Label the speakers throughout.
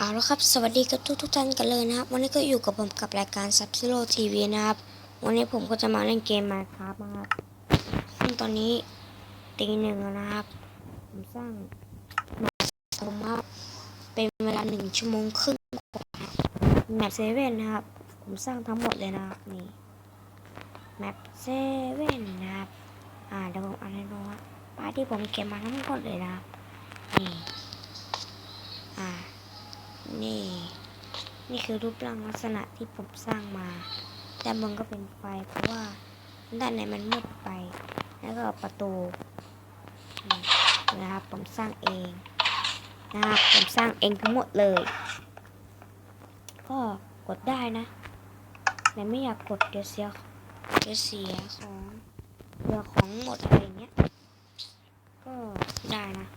Speaker 1: เอาละครับ สวัสดีกับทุกทุกท่านกันเลยนะครับ วันนี้ก็อยู่กับผมกับรายการ s u b z e r o TV นะครับ วันนี้ผมก็จะมาเล่นเกม Minecraft นะครับซึ่งตอนนี้ตีหนึ่งนะครับ ผมสร้างมาผมครับเป็นเวลาหนึ่งชั่วโมงครึ่งแมปเซเว่นนะครับ ผมสร้างทั้งหมดเลยนะครับนี่แมปเซเว่นนะครับ อ่าเดี๋ยวผมอ่านให้ดูว่าป้ายที่ผมเก็บมาทั้งหมดเลยนะครับนี่อ่า นี่ นี่คือรูปร่างลักษณะที่ผมสร้างมา แต่มันก็เป็นไฟเพราะว่าด้านในมันมืดไป แล้วก็ประตูนะครับผมสร้างเองนะครับผมสร้างเองทั้งหมดเลย ก็กดได้นะ แต่ไม่อยากกดเดี๋ยวเสียเดี๋ยวเสียของเดี๋ยวของหมดอะไรเงี้ย ก็ได้นะ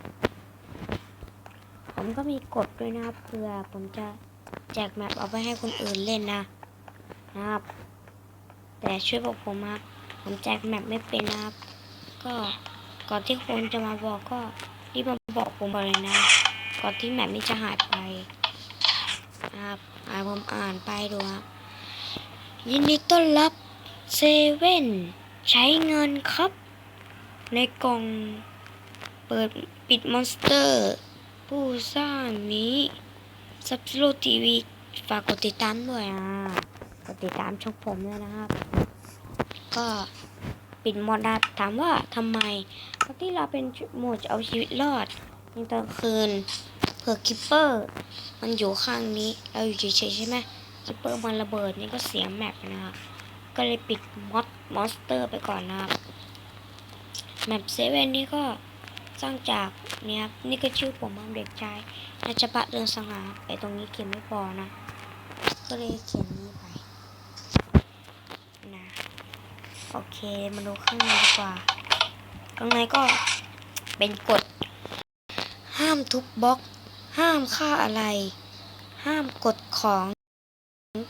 Speaker 1: ผม ก็มีกฎด้วยนะครับเพื่อผมจะแจกแมปเอาไปให้คนอื่นเล่นนะนะครับ แต่ช่วยบอกผมนะผมแจกแมปไม่เป็นนะครับ ก็ก่อนที่คนจะมาบอกก็รีบมาบอกผมเลยนะ ก่อนที่แมปนี้จะหายไปนะครับอ่าผมอ่านไปดูครับยินดีต้อนรับเซเว่นใช้เงินครับ ในกล่องเปิดปิดมอนสเตอร์ ผู้สร้างนี้ซับ z โ r o ทีวีฝากกดติดตามด้วยอะกดติดตามช่องผมด้วยนะครับ ก็ปิดมอดนะถามว่าทำไมเพราะที่เราเป็นโหมดจะเอาชีวิตรอดในตอนคืนเผื่อคิปเปอร์ มันอยู่ข้างนี้ เราอยู่เฉยๆใช่ไหมคิปเปอร์มันระเบิดนี่ก็เสียแมปนะครับ ก็เลยปิดมอดมอนสเตอร์ไปก่อนนะครับ แมปเซเว่นนี่ก็ สร้างจากเนี่ยครับนี่ก็ชื่อผมเด็กชายนาจปะเรืองสง่าไอตรงนี้เขียนไม่พอนะ ก็เลยเขียนนี้ไปนะโอเคมาดูข้างในดีกว่าข้างในก็เป็นกฎ ห้ามทุบบล็อก ห้ามฆ่าอะไร ห้ามกดของ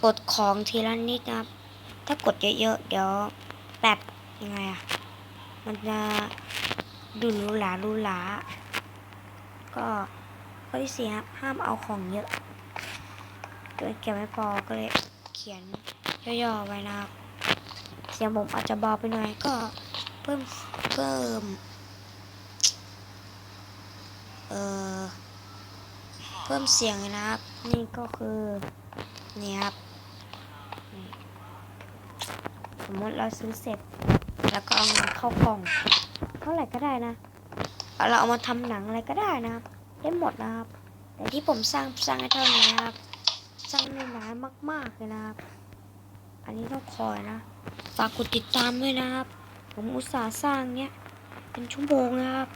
Speaker 1: กดของทีละนิดนะครับ ถ้ากดเยอะๆเดี๋ยวแบบยังไงอะมันจะ ดูหรูหรารูหราก็ข้อที่สี่ครับห้ามเอาของเยอะก็เลยเก็บไม่พอก็เลยเขียนย่อๆไว้นะครับ เสียงผมอาจจะเบาไปหน่อยก็เพิ่มเพิ่มเอ่อเพิ่มเสียงนะครับ นี่ก็คือนี่ครับสมมติเราซื้อเสร็จ แล้วก็เอาเงินเข้ากล่อง เท่าไหร่ก็ได้นะ เราเอามาทำหนังอะไรก็ได้นะครับ ได้หมดนะครับ แต่ที่ผมสร้างสร้างให้เท่านี้นะครับ สร้างไม่นานมากๆเลยนะครับ อันนี้ต้องคอยนะ ฝากกดติดตามด้วยนะครับ ผมอุตส่าห์สร้างเนี้ยเป็นชั่วโมงนะครับ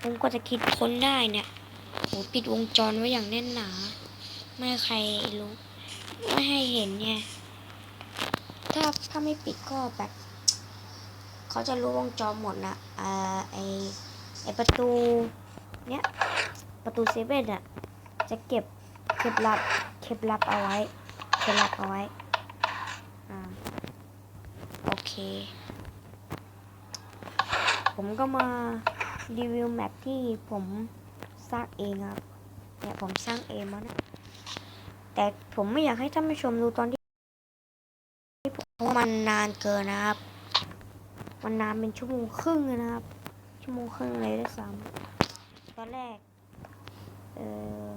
Speaker 1: ผมก็จะคิดค้นได้เนี่ยโหปิดวงจรไว้อย่างแน่นหนา ไม่ให้ใครรู้ ไม่ให้เห็นไงถ้าถ้าไม่ปิดก็แบบ เขาจะรู้วงจรหมดนะอ่าไอไอประตูเนี้ยประตูเซเว่นอะจะเก็บเก็บลับเก็บลับเอาไว้เก็บลับเอาไว้อ่าโอเค ผมก็มารีวิวแมปที่ผมสร้างเองครับเนี่ยผมสร้างเองมานะแต่ผมไม่อยากให้ท่านผู้ชมดูตอนที่เพราะมันนานเกินนะครับ มันนานเป็นชั่วโมงครึ่งเลยนะครับ ชั่วโมงครึ่งเลยด้วยซ้ำตอนแรก เออ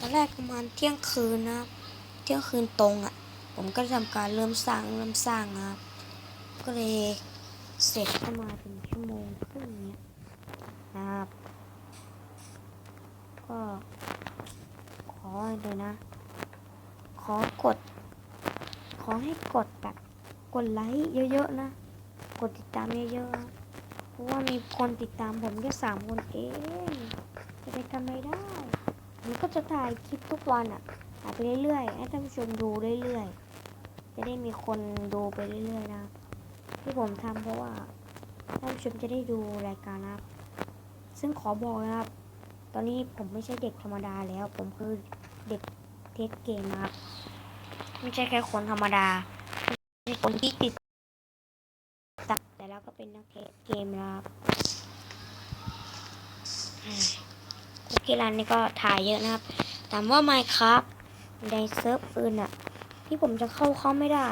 Speaker 1: ตอนแรกประมาณเที่ยงคืนนะครับ เที่ยงคืนตรงอะ่ะ ผมก็ทำการเริ่มสร้างเริ่มสร้างนะครับ ก็เลยเสร็จประมาณเป็นชั่วโมงครึ่งเนี้ยนะครับ ก็ขอเลยนะ ขอกด ขอให้กดแบบกดไลค์เยอะๆนะ กดติดตามเยอะๆ เพราะว่ามีคนติดตามผมแค่สามคนเอง จะไปทำไม่ได้ผมก็จะถ่ายคลิปทุกวันอะถ่ายไปเรื่อยๆ ให้ท่านผู้ชมดูเรื่อยๆ จะได้มีคนดูไปเรื่อยๆนะ ที่ผมทำเพราะว่าท่านผู้ชมจะได้ดูรายการนะครับ ซึ่งขอบอกนะครับ ตอนนี้ผมไม่ใช่เด็กธรรมดาแล้ว ผมคือเด็กเทสเกมครับ ไม่ใช่แค่คนธรรมดาไม่ใช่คนที่ติด แต่แล้วก็เป็นนักเกมนะครับอืมคุกกี้รันนี่ก็ถ่ายเยอะนะครับถามว่า Minecraft ในเซิร์ฟอื่นอะที่ผมจะเข้าเข้าไม่ได้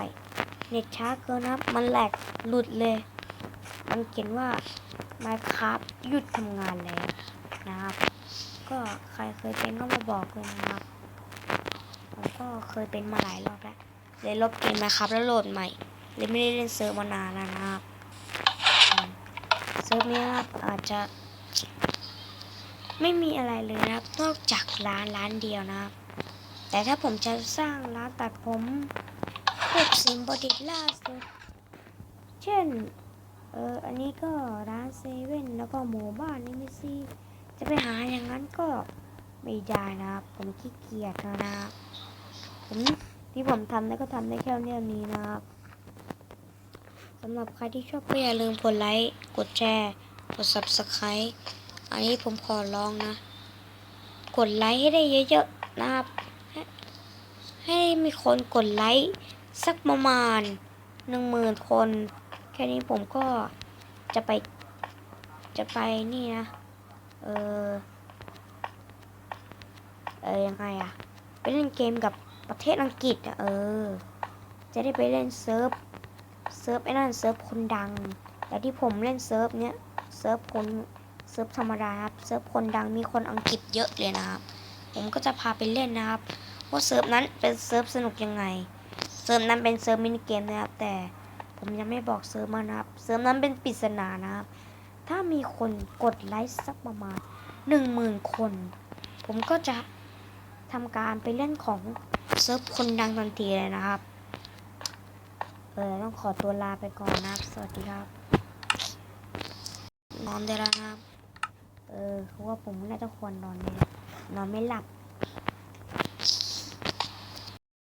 Speaker 1: เน็ตช้าเกินนะครับ มันแหลกหลุดเลย มันเขียนว่า Minecraft หยุดทำงานแล้วนะครับ ก็ใครเคยเป็นก็มาบอกเลยนะครับ ผมก็เคยเป็นมาหลายรอบแล้วเลยลบเกมมาครับแล้วโหลดใหม่ เลยไม่ได้เล่นเซิร์ฟมานานแล้วนะครับเซิร์ฟนี้ครับอาจจะไม่มีอะไรเลยนะครับ นอกจากร้านร้านเดียวนะครับ แต่ถ้าผมจะสร้างร้านตัดผมพวกซิมบอดิล่าสุดเช่น เอออันนี้ก็ร้านเซเว่นแล้วก็หมู่บ้านนี่ไม่ซีจะไปหาอย่างนั้นก็ไม่ได้นะครับ ผมขี้เกียจนะครับผมที่ผมทำได้ก็ทำได้แค่เนี้ยนี้นะครับ สำหรับใครที่ชอบก็อย่าลืมกดไลค์ กดแชร์ กด subscribe อันนี้ผมขอลองนะ กดไลค์ให้ได้เยอะๆนะครับให้ให้มีคนกดไลค์สักประมาณหนึ่งหมื่นคน แค่นี้ผมก็จะไปจะไปนี่นะ เออ เออยังไงอะไปเล่นเกมกับประเทศอังกฤษอะเออ จะได้ไปเล่นเซิร์ฟ เซิร์ฟไอ้นั่นเซิร์ฟคนดัง แต่ที่ผมเล่นเซิร์ฟเนี้ยเซิร์ฟคนเซิร์ฟธรรมดาครับเซิร์ฟคนดังมีคนอังกฤษเยอะเลยนะครับ ผมก็จะพาไปเล่นนะครับว่าเซิร์ฟนั้นเป็นเซิร์ฟสนุกยังไง เซิร์ฟนั้นเป็นเซิร์ฟมินิเกมนะครับ แต่ผมยังไม่บอกเซิร์ฟมานะครับ เซิร์ฟนั้นเป็นปริศนานะครับ ถ้ามีคนกดไลค์สักประมาณหนึ่งหมื่นคน ผมก็จะทำการไปเล่นของเซิร์ฟคนดังทันทีเลยนะครับ ออต้องขอตัวลาไปก่อนนะครับ สวัสดีครับ นอนได้แล้วนะครับ เออคือว่าผมน่าจะควรนอนเนี่ยนอนไม่หลับ